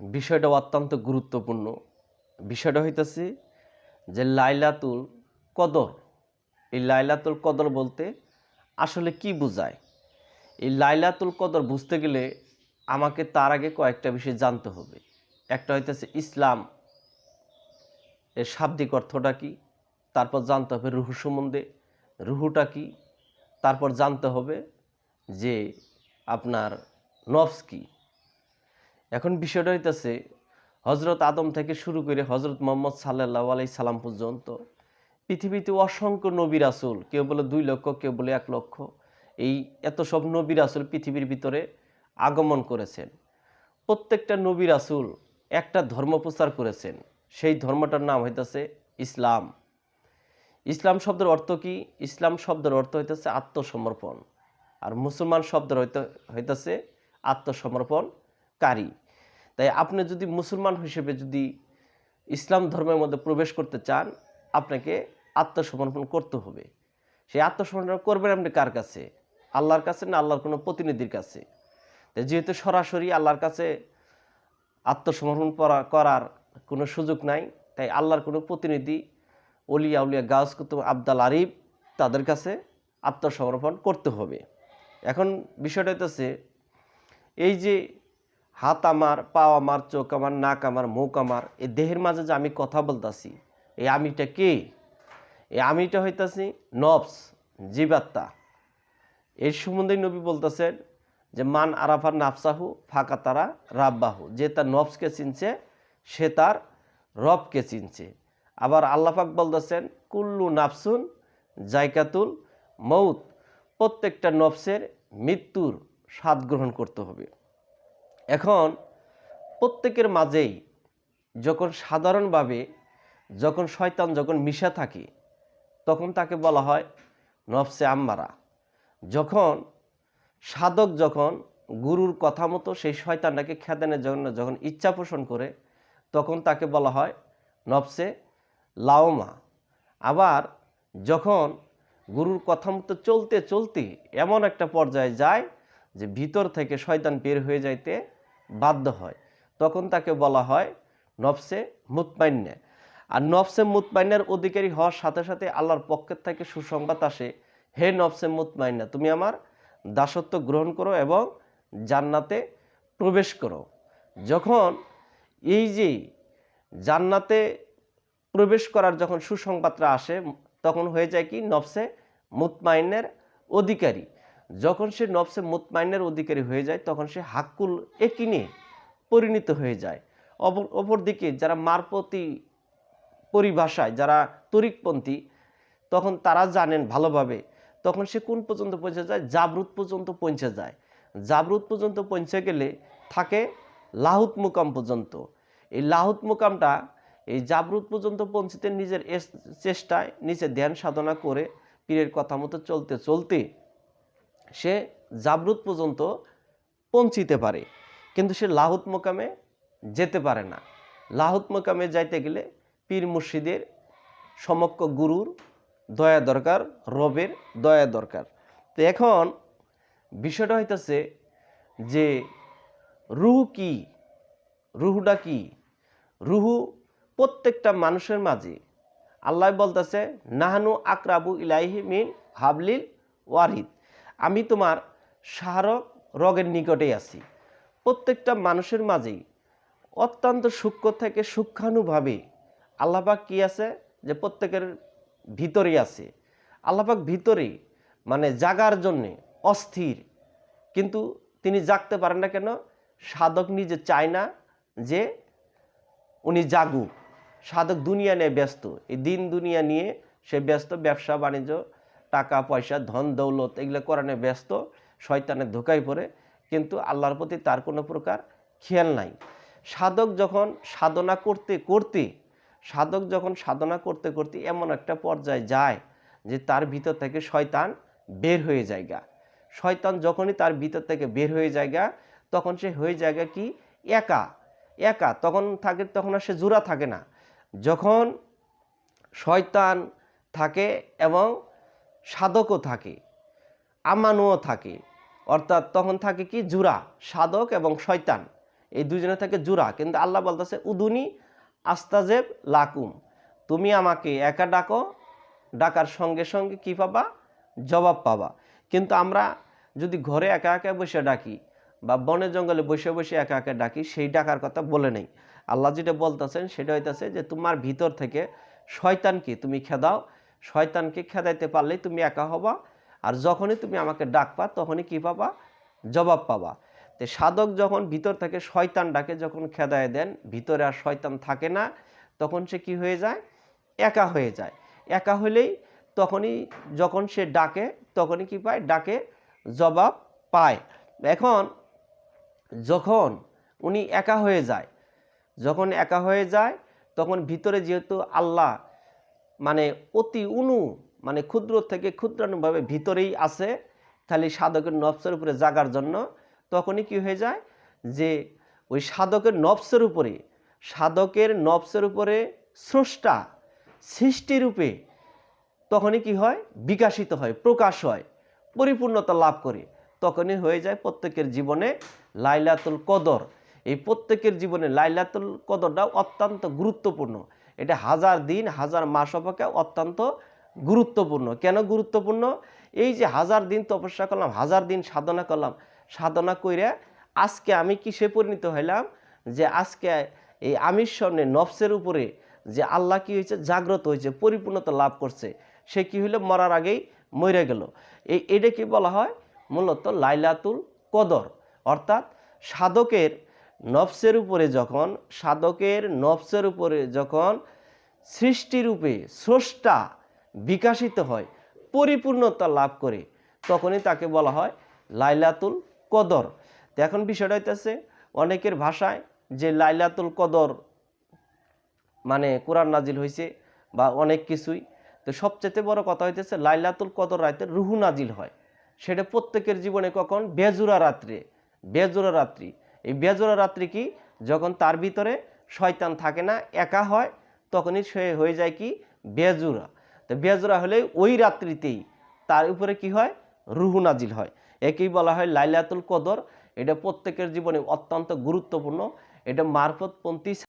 বিষয়টা অত্যন্ত গুরুত্বপূর্ণ। বিষয়টা হইতেছে যে লাইলাতুল কদর। এই লাইলাতুল কদর বলতে আসলে কি বোঝায়? এই লাইলাতুল কদর বুঝতে গেলে আমাকে তার আগে কয়েকটা বিষয় জানতে হবে। একটা হইতেছে ইসলাম এর শাব্দিক অর্থটা কি? তারপর জানতে হবে রুহু সম্বন্ধে। রুহুটা কি? তারপর জানতে হবে যে আপনার নফস কি? এখন বিষয়টা হইতেছে হজরত আদম থেকে শুরু করে হজরত মোহাম্মদ সাল্লাহ আলাই সালাম পর্যন্ত পৃথিবীতে অসংখ্য নবী রাসুল, কেউ বলে দুই লক্ষ, কেউ বলে এক লক্ষ, এই এত সব নবী রাসুল পৃথিবীর ভিতরে আগমন করেছেন। প্রত্যেকটা নবী রাসুল একটা ধর্ম প্রচার করেছেন, সেই ধর্মটার নাম হইতেছে ইসলাম। ইসলাম শব্দের অর্থ কি? ইসলাম শব্দের অর্থ হইতেছে আত্মসমর্পণ, আর মুসলমান শব্দের হইতে, হইতেছে আত্মসমর্পণকারী তাই আপনি যদি মুসলমান হিসেবে যদি ইসলাম ধর্মের মধ্যে প্রবেশ করতে চান, আপনাকে আত্মসমর্পণ করতে হবে। সেই আত্মসমর্পণ করবেন আপনি কার কাছে? আল্লাহর কাছে না আল্লাহর কোনো প্রতিনিধির কাছে? তাই যেহেতু সরাসরি আল্লাহর কাছে আত্মসমর্পণ করা- করার কোনো সুযোগ নাই, তাই আল্লাহর কোনো প্রতিনিধি, অলিয়া উলিয়া গাছ কুতুব আবদাল আরিফ, তাদের কাছে আত্মসমর্পণ করতে হবে। এখন বিষয়টা হইতেছে, এই যে হাত আমার পা আমার, চোখ আমার, নাক আমার, মুখ আমার, এই দেহের মাঝে যে আমি কথা বলতাছি, এই আমিটা কে? এই আমিটা হইতাছি নবস জীবাত্মা। এর সম্বন্ধে নবী বলতেছেন যে, মান আরাফার নাফসাহু ফাঁকা তারা রাব্বাহু। যে তার নবসকে চিনছে, সে তার রবকে চিনছে। আবার আল্লাপাক বলতেছেন, কুল্লু নাফসুন জায়কাতুল মৌত প্রত্যেকটা নফসের মৃত্যুর স্বাদ গ্রহণ করতে হবে। এখন প্রত্যেকের মাঝেই যখন সাধারণভাবে যখন শয়তান যখন মিশা থাকে, তখন তাকে বলা হয় নফসে আম্মারা। যখন সাধক যখন গুরুর কথা মতো সেই শয়তানটাকে খেদানোর জন্য যখন ইচ্ছা পোষণ করে, তখন তাকে বলা হয় নফসে লাওমা। আবার যখন গুরুর কথা মতো চলতে চলতে এমন একটা পর্যায়ে যায় যে ভিতর থেকে শয়তান বের হয়ে যাইতে বাধ্য হয়। তখন তাকে বলা হয় নফসে মুতমাইন্যা আর নফসে মুতমাইন্যার অধিকারী হওয়ার সাথে সাথে আল্লাহর পক্ষের থেকে সুসংবাদ আসে, হে নফসে মুতমাইন্যা তুমি আমার দাসত্ব গ্রহণ করো এবং জান্নাতে প্রবেশ করো। যখন এই যে জান্নাতে প্রবেশ করার যখন সুসংবাদটা আসে, তখন হয়ে যায় কি? নফসে মুতমাইনের অধিকারী। যখন সে নফসে মুতমাইনের অধিকারী হয়ে যায়, তখন সে হাক্কুল একিনে পরিণত হয়ে যায়। অপর, অপরদিকে যারা মারপতি পরিভাষায়, যারা তরিকপন্থী, তখন তারা জানেন ভালোভাবে, তখন সে কোন পর্যন্ত পৌঁছে যায়? জাবরুত পর্যন্ত পৌঁছে যায়। জাবরুত পর্যন্ত পৌঁছে গেলে থাকে লাহুত মুকাম পর্যন্ত। এই লাহুত মুকামটা, এই জাবরুত পর্যন্ত পৌঁছতে নিজের চেষ্টায় নিজে ধ্যান সাধনা করে, পীরের কথা মতো চলতে চলতে সে জাবরুত পর্যন্ত পৌঁছিতে পারে। কিন্তু সে লাহুত মোকামে যেতে পারে না। লাহুত মোকামে যাইতে গেলে পীর মুর্শিদের সমক্ষ গুরুর দয়া দরকার, রবের দয়া দরকার। তো এখন বিষয়টা হইতেছে যে রুহু কি? রুহুটা কি? রুহু প্রত্যেকটা মানুষের মাঝে আল্লাহ বলতেছে, নাহানু আকরাবু ইলাইহি মিন হাবলিল ওয়ারিদ। আমি তোমার সাহারক রগের নিকটেই আছি। প্রত্যেকটা মানুষের মাঝেই অত্যন্ত সূক্ষ্ম থেকে সূক্ষ্মানুভাবে আল্লাপাক কি আছে? যে প্রত্যেকের ভিতরেই আছে। আল্লাপাক ভিতরেই মানে জাগার জন্যে অস্থির। কিন্তু তিনি জাগতে পারেন না কেন? সাধক নিজে চায় না যে উনি জাগুক। সাধক দুনিয়া নিয়ে ব্যস্ত। এই দিন দুনিয়া নিয়ে সে ব্যস্ত, ব্যবসা, বাণিজ্য টাকা, পয়সা, ধন, দৌলত এগুলো করানো ব্যস্ত, শয়তানের ধোকায় পড়ে। কিন্তু আল্লাহর প্রতি তার কোনো প্রকার খেয়াল নাই। সাধক যখন সাধনা করতে করতে, সাধক যখন সাধনা করতে করতে এমন একটা পর্যায়ে যায় যে তার ভিতর থেকে শয়তান বের হয়ে যায়গা। শয়তান যখনই তার ভিতর থেকে বের হয়ে যায়গা, তখন সে হয়ে যায়গা কি? একা একা। তখন থাকে, তখন আর সে জোড়া থাকে না। যখন শয়তান থাকে এবং সাধকও থাকে, আমানুও থাকে। অর্থাৎ তখন থাকে কি? জুরা, সাধক এবং শয়তান। এই দুজনে থাকে জুরা। কিন্তু আল্লাহ বলতেছে, উদুনি আস্তাজেব লাকুম। তুমি আমাকে একা ডাকো, ডাকার সঙ্গে সঙ্গে কি পাবা? জবাব পাবা। কিন্তু আমরা যদি ঘরে একা একা বসে ডাকি বা বনে জঙ্গলে বসে বসে একা একা ডাকি, সেই ডাকার কথা বলে নেই। আল্লাহ যেটা বলতেছেন, সেটা হইতেছে যে, তোমার ভিতর থেকে শয়তানকে তুমি খেদাও শয়তানকে খেদাইতে পারলেই তুমি একা হবা, আর যখনই তুমি আমাকে ডাকবা, তখনই কি পাবা? জবাব পাবা। তো সাধক যখন ভিতর থেকে শয়তান ডাকে যখন খেদায় দেন, ভিতরে আর শয়তান থাকে না, তখন সে কি হয়ে যায়? একা হয়ে যায়। একা হলেই তখনই যখন সে ডাকে, তখনই কি পায়? ডাকে জবাব পায়। এখন যখন উনি একা হয়ে যায়, যখন একা হয়ে যায়, তখন ভিতরে যেহেতু আল্লাহ মানে অতি উনু মানে ক্ষুদ্র থেকে ক্ষুদ্রানুভাবে ভিতরেই আছে খালি সাধকের নফসের উপরে জাগার জন্য তখনই কি হয়ে যায়? যে ওই সাধকের নফসের উপরে, সাধকের নফসের উপরে স্রষ্টা, সৃষ্টিরূপে তখনই কি হয়? বিকাশিত হয়, প্রকাশ হয়, পরিপূর্ণতা লাভ করে। তখনই হয়ে যায় প্রত্যেকের জীবনে লাইলাতুল কদর। এই প্রত্যেকের জীবনে লাইলাতুল কদরটা অত্যন্ত গুরুত্বপূর্ণ। এটা হাজার দিন, হাজার মাস অপেক্ষা অত্যন্ত গুরুত্বপূর্ণ। কেন গুরুত্বপূর্ণ? এই যে হাজার দিন তপস্যা করলাম, হাজার দিন সাধনা করলাম, সাধনা কইরা আজকে আমি কিসে পরিণত হইলাম? যে আজকে এই আমির সামনে নফসের উপরে যে আল্লাহ কি হয়েছে জাগ্রত হয়েছে পরিপূর্ণতা লাভ করছে, সে কি হইল? মরার আগেই মরে গেল। এই এটা কি বলা হয় মূলত লাইলাতুল কদর। অর্থাৎ সাধকের নফসের উপরে যখন, সাধকের নফসের উপরে যখন সৃষ্টিরূপে স্রষ্টা বিকাশিত হয়, পরিপূর্ণতা লাভ করে, তখনই তাকে বলা হয় লাইলাতুল কদর। তো এখন বিষয়টা হইতেছে, অনেকের ভাষায় যে লাইলাতুল কদর মানে কোরআন নাজিল হয়েছে বা অনেক কিছুই, তো সবচেয়ে বড় কথা হইতেছে লাইলাতুল কদর রাতে রুহু নাজিল হয়। সেটা প্রত্যেকের জীবনে কখন? বেজুরা রাত্রে বেজুরা রাত্রি। এই বেজোড়া রাত্রি কি? যখন তার ভিতরে শয়তান থাকে না, একা হয়, তখনই সে হয়ে যায় কি? বেজুরা তো বেজোড়া হলে ওই রাত্রিতেই তার উপরে কি হয়? রুহু নাজিল হয়। একেই বলা হয় লাইলাতুল কদর। এটা প্রত্যেকের জীবনে অত্যন্ত গুরুত্বপূর্ণ। এটা মারফতপন্থী